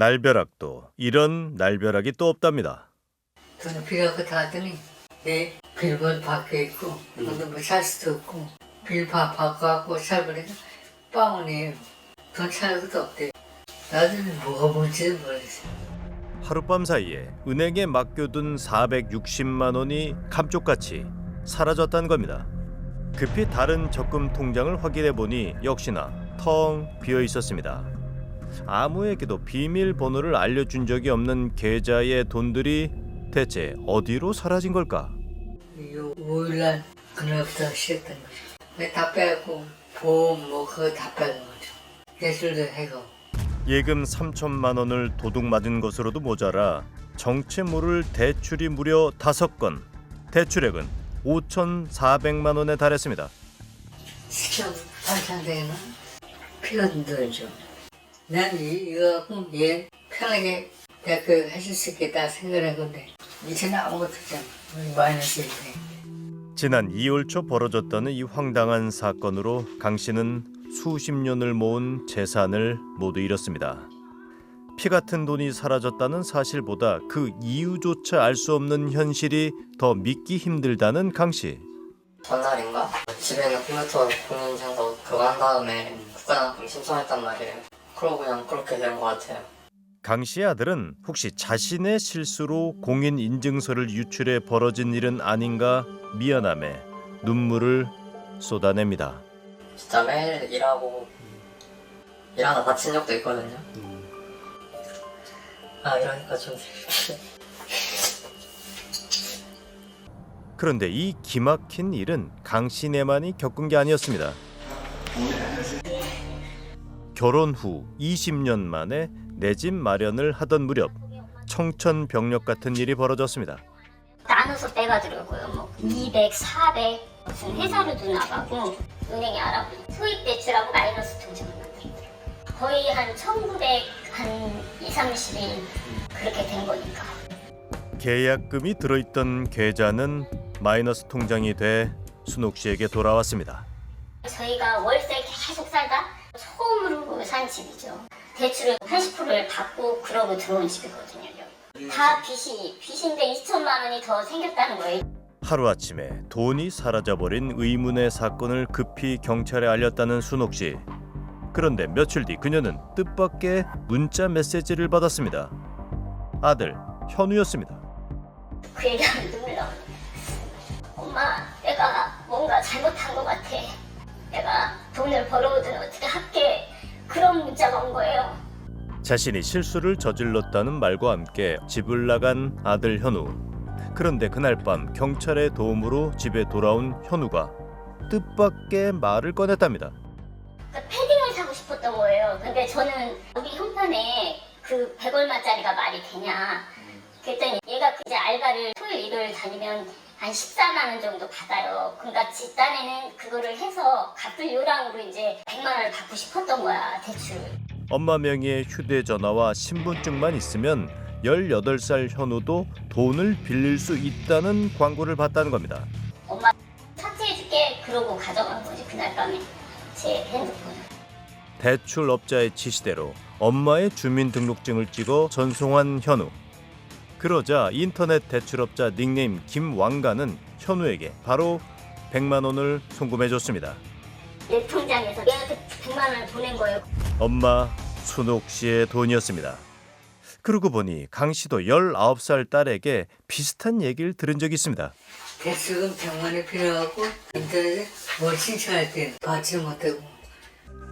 날벼락도 이런 날벼락이 또 없답니다. 저는 비가 그 닿았더니 내 빌번 박혀 있고 근데 뭐살 수도 없고 빌바 바꿔갖고 살보니까 빵원이에요. 돈찰 것도 없대. 나중에 뭐가 뭔지는 모르겠어요. 하룻밤 사이에 은행에 맡겨둔 460만 원이 감쪽같이 사라졌다는 겁니다. 급히 다른 적금 통장을 확인해 보니 역시나 텅 비어 있었습니다. 아무에게도 비밀번호를 알려준 적이 없는 계좌의 돈들이 대체 어디로 사라진 걸까? 요 5일날 그날부터 시작된 거죠. 다 빼고 보험 뭐 그거 다 빼는 거죠. 대출도 해고. 예금 3천만 원을 도둑 맞은 것으로도 모자라 정체 모를 대출이 무려 다섯 건, 대출액은 5,400만 원에 달했습니다. 시험 반찬되나 피가 들죠. 난 이- 이거 얘 편하게 대학교 하실 수 있겠다 생각한 건데 이제는 아무것도 없잖아. 우리 마이너스 1대. 지난 2월 초 벌어졌다는 이 황당한 사건으로 강 씨는 수십 년을 모은 재산을 모두 잃었습니다. 피 같은 돈이 사라졌다는 사실보다 그 이유조차 알 수 없는 현실이 더 믿기 힘들다는 강 씨. 전날인가? 집에 있는 컴퓨터 공인인증서 그거 한 다음에 국가장학금 신청했단 말이에요. 그러고 그냥 그렇게 된 것 같아요. 강 씨의 아들은 혹시 자신의 실수로 공인 인증서를 유출해 벌어진 일은 아닌가 미안함에 눈물을 쏟아냅니다. 진짜 매일 일하고 일하다 다친 적도 있거든요. 아 이러니까 좀 그런데 이 기막힌 일은 강 씨네만이 겪은 게 아니었습니다. 결혼 후 20년 만에 내 집 마련을 하던 무렵 청천벽력 같은 일이 벌어졌습니다. 나눠서 빼가더라고요. 뭐 200, 400 무슨 회사로도 나가고 은행에 알아보니 소액 대출하고 마이너스 통장을 만들더라고요. 거의 한 1900, 한 2, 30일 그렇게 된 거니까. 계약금이 들어있던 계좌는 마이너스 통장이 돼 순옥 씨에게 돌아왔습니다. 저희가 월세 계속 살다 처음으로 산 집이죠. 대출을 80%를 받고 그러고 들어온 집이거든요. 여기. 다 빚이 빚인데 2천만 원이 더 생겼다는 거예요. 하루아침에 돈이 사라져버린 의문의 사건을 급히 경찰에 알렸다는 순옥 씨. 그런데 며칠 뒤 그녀는 뜻밖의 문자 메시지를 받았습니다. 아들 현우였습니다. 그 얘기하면 눈물 나요. 엄마, 내가 뭔가 잘못한 것 같아. 내가 돈을 벌어오든 어떻게 할게. 그런 문자가 온 거예요. 자신이 실수를 저질렀다는 말과 함께 집을 나간 아들 현우. 그런데 그날 밤 경찰의 도움으로 집에 돌아온 현우가 뜻밖의 말을 꺼냈답니다. 그 패딩을 사고 싶었던 거예요. 근데 저는 여기 형편에 그 100얼마짜리가 말이 되냐. 그랬더니 얘가 그 이제 알바를 토요일 일요일 다니면 한 14만 원 정도 받아요. 그러니까 집단에는 그거를 해서 갚을 요량으로 이제 100만 원을 받고 싶었던 거야, 대출. 엄마 명의의 휴대전화와 신분증만 있으면 18살 현우도 돈을 빌릴 수 있다는 광고를 봤다는 겁니다. 엄마 삭제해줄게. 그러고 가져간 거지, 그날 밤에. 제 핸드폰을. 대출업자의 지시대로 엄마의 주민등록증을 찍어 전송한 현우. 그러자 인터넷 대출업자 닉네임 김왕가는 현우에게 바로 100만 원을 송금해줬습니다. 내 통장에서 얘한테 100만 원을 보낸 거예요. 엄마 순옥 씨의 돈이었습니다. 그러고 보니 강 씨도 19살 딸에게 비슷한 얘기를 들은 적이 있습니다. 대출금 100만이 필요하고 인터넷에 뭘 신청할 때 받지 못하고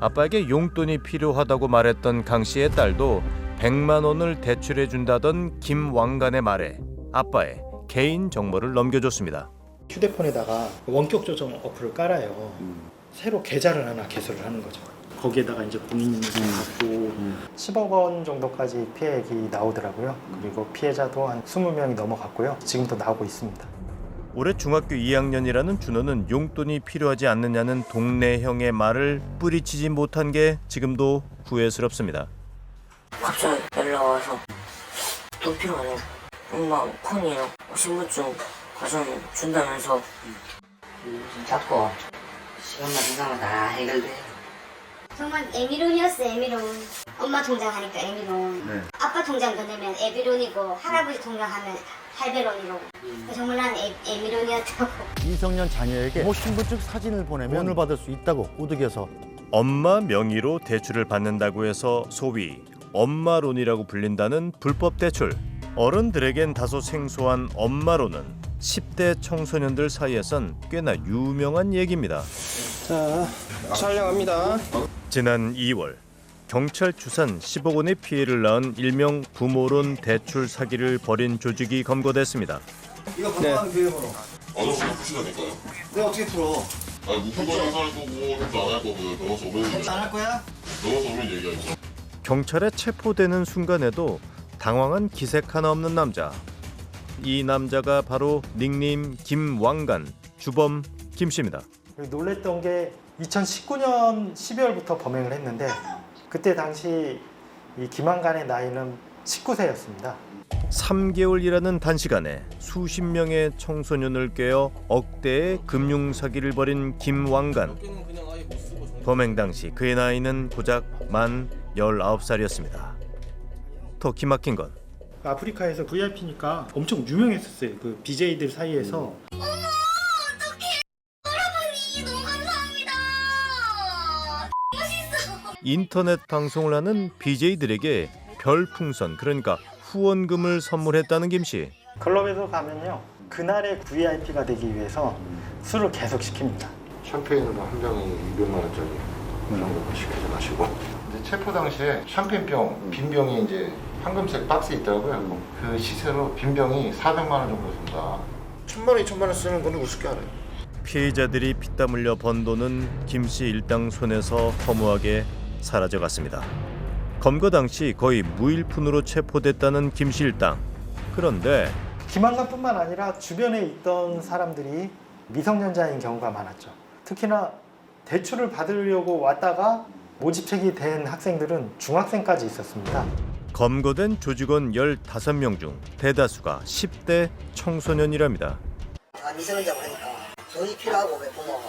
아빠에게 용돈이 필요하다고 말했던 강 씨의 딸도 100만 원을 대출해 준다던 김왕간의 말에 아빠의 개인 정보를 넘겨줬습니다. 휴대폰에다가 원격 조정 어플을 깔아요. 새로 계좌를 하나 개설을 하는 거죠. 거기에다가 이제 공인인증 받고 10억 원 정도까지 피해액이 나오더라고요. 그리고 피해자도 한 20명이 넘어갔고요. 지금도 나오고 있습니다. 올해 중학교 2학년이라는 준호는 용돈이 필요하지 않느냐는 동네 형의 말을 뿌리치지 못한 게 지금도 후회스럽습니다. 갑자기 연락 와서 또 필요하네. 엄마 콘이랑 신분증 가져오면 준다면서. 자꾸 시간만 지나면 다 해결돼요. 정말 에미론이었어 에미론. 엄마 통장 하니까 에미론. 아빠 통장 보내면 에비론이고 할아버지 통장 하면 할배론이라고. 정말 난 에, 에미론이었다고. 미성년 자녀에게 뭐 신분증 사진을 보내면 돈을 받을 수 있다고 우득에서 엄마 명의로 대출을 받는다고 해서 소위 엄마론이라고 불린다는 불법 대출. 어른들에겐 다소 생소한 엄마론은 10대 청소년들 사이에선 꽤나 유명한 얘기입니다. 자, 촬영합니다. 지난 2월 경찰 추산 10억 원의 피해를 낳은 일명 부모론 대출 사기를 벌인 조직이 검거됐습니다. 이거 비밀번호. 아저씨가 푸시다니까요. 내가 어떻게 풀어? 아니 무슨 말을 할 거고 안할 거고요. 변호사 오면 안할 거야? 변호사 오면 얘기하죠. 경찰에 체포되는 순간에도 당황한 기색 하나 없는 남자. 이 남자가 바로 닉네임 김왕간, 주범 김씨입니다. 놀랬던 게 2019년 12월부터 범행을 했는데 그때 당시 이 김한간의 나이는 19세였습니다. 3개월이라는 단시간에 수십 명의 청소년을 깨어 억대의 금융 사기를 벌인 김왕간. 범행 당시 그의 나이는 고작 만 19살이었습니다. 더 기막힌 건 아프리카에서 VIP니까 엄청 유명했었어요. 그 BJ들 사이에서 인터넷 방송을 하는 BJ들에게 별풍선 그러니까 후원금을 선물했다는 김 씨. 클럽에서 가면요. 그날의 VIP가 되기 위해서 술을 계속 시킵니다. 샴페인을 한 병에 200만 원짜리 그런 거 시키지 마시고 체포 당시에 샴페인병 빈 병이 이제 황금색 박스에 있더라고요 그 시세로 빈 병이 400만 원 정도 든다 천만 원, 이천만 원 쓰는 거는 우습게 알아요 피해자들이 피땀 흘려 번 돈은 김씨 일당 손에서 허무하게 사라져갔습니다. 검거 당시 거의 무일푼으로 체포됐다는 김씨 일당. 그런데 김한간뿐만 아니라 주변에 있던 사람들이 미성년자인 경우가 많았죠. 특히나 대출을 받으려고 왔다가 모집책이 된 학생들은 중학생까지 있었습니다. 검거된 조직원 15명 중 대다수가 10대 청소년이랍니다. 다 미성년자 보니까 돈이 필요하고 왜 부모가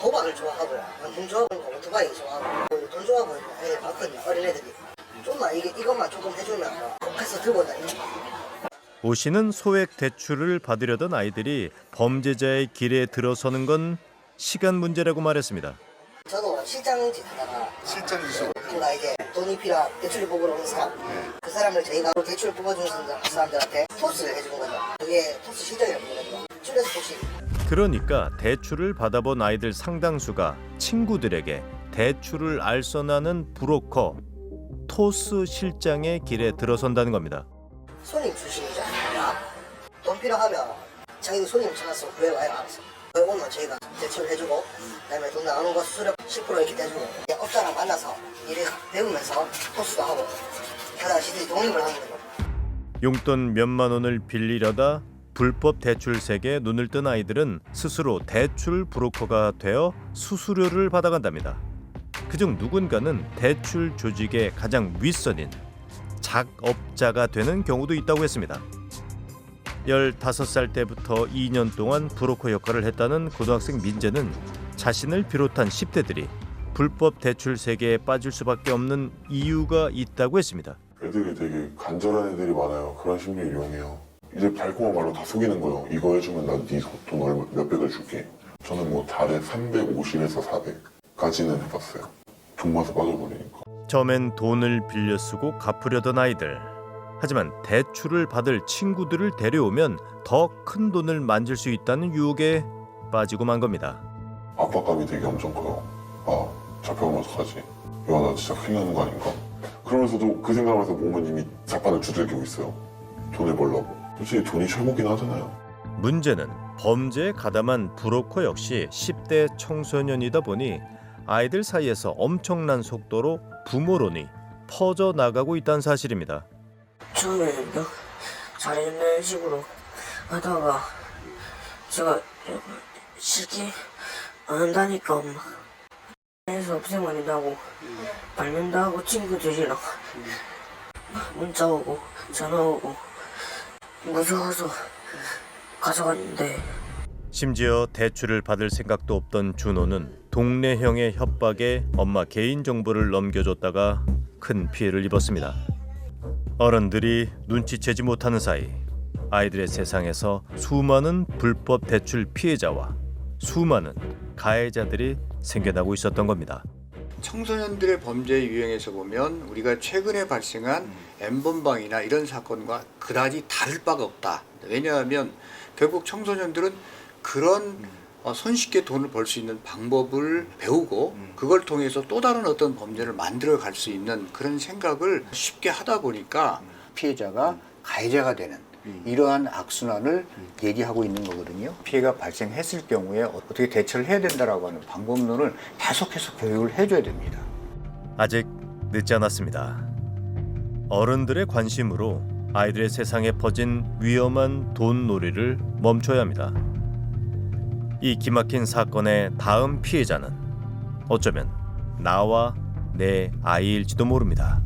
도박을 좋아하고 돈 좋아하고 오토바이 좋아하고. 돈 좋아하고 애들 많거든요. 어린애들이. 좀만 이게 이것만 조금 해주면 해서 들고 다니는 오 씨는 소액 대출을 받으려던 아이들이 범죄자의 길에 들어서는 건 시간 문제라고 말했습니다. 저도 실장짓 하다가 실전 기술 이제 돈이 필요한 대출을 뽑으러 온 사람 그 사람을 저희가 대출을 뽑아주는 사람들한테 토스를 해주는 거죠 그게 토스 실장이라고 부르거든요 줄여서 토스 그러니까 대출을 받아본 아이들 상당수가 친구들에게 대출을 알선하는 브로커 토스 실장의 길에 들어선다는 겁니다. 손님 출신이잖아요. 돈 필요하면 자기들 손님 찾아서 구해와요 알아서. 오면 저희가 대출을 해주고 그다음에 돈 나오는 거 수수료 10% 이렇게 떼주고 업자랑 만나서 일을 배우면서 토스도 하고 하다가 시들이 독립을 하는 거죠. 용돈 몇만 원을 빌리려다 불법 대출 세계에 눈을 뜬 아이들은 스스로 대출 브로커가 되어 수수료를 받아간답니다. 그중 누군가는 대출 조직의 가장 윗선인 작업자가 되는 경우도 있다고 했습니다. 15살 때부터 2년 동안 브로커 역할을 했다는 고등학생 민재는 자신을 비롯한 10대들이 불법 대출 세계에 빠질 수밖에 없는 이유가 있다고 했습니다. 애들이 되게 간절한 애들이 많아요. 그런 심리를 이용해요. 이제 달콤한 말로 다 속이는 거예요. 이거 해주면 난네돈 얼마 몇백을 줄게. 저는 뭐 달에 350에서 400까지는 해봤어요. 돈마서 빠져버리니까. 처음엔 돈을 빌려 쓰고 갚으려던 아이들. 하지만 대출을 받을 친구들을 데려오면 더 큰 돈을 만질 수 있다는 유혹에 빠지고 만 겁니다. 압박감이 되게 엄청 커요. 아, 잡혀가면 어떡하지? 야, 나 진짜 큰일 나는 거 아닌가? 그러면서도 그 생각하면서 몸은 이미 자판을 두들기고 있어요. 돈을 벌려고. 솔직히 돈이 최고긴 하잖아요. 문제는 범죄에 가담한 브로커 역시 10대 청소년이다 보니 아이들 사이에서 엄청난 속도로 부모론이 퍼져 나가고 있다는 사실입니다. 처음에는 뭐 잘해준다는 식으로 하다가 제가 쉽게 안 한다니까 엄마 해서 없애버린다고 하고 친구들이랑 문자 오고 전화 오고 무서워서 가져갔는데 심지어 대출을 받을 생각도 없던 준호는 동네 형의 협박에 엄마 개인 정보를 넘겨줬다가 큰 피해를 입었습니다. 어른들이 눈치채지 못하는 사이 아이들의 세상에서 수많은 불법 대출 피해자와 수많은 가해자들이 생겨나고 있었던 겁니다. 청소년들의 범죄 유형에서 보면 우리가 최근에 발생한 엠번방이나 이런 사건과 그다지 다를 바가 없다. 왜냐하면 결국 청소년들은 그런 어, 손쉽게 돈을 벌 수 있는 방법을 배우고 그걸 통해서 또 다른 어떤 범죄를 만들어 갈 수 있는 그런 생각을 쉽게 하다 보니까 피해자가 가해자가 되는 이러한 악순환을 얘기하고 있는 거거든요. 피해가 발생했을 경우에 어떻게 대처를 해야 된다라고 하는 방법론을 계속해서 교육을 해줘야 됩니다. 아직 늦지 않았습니다. 어른들의 관심으로 아이들의 세상에 퍼진 위험한 돈 놀이를 멈춰야 합니다. 이 기막힌 사건의 다음 피해자는 어쩌면 나와 내 아이일지도 모릅니다.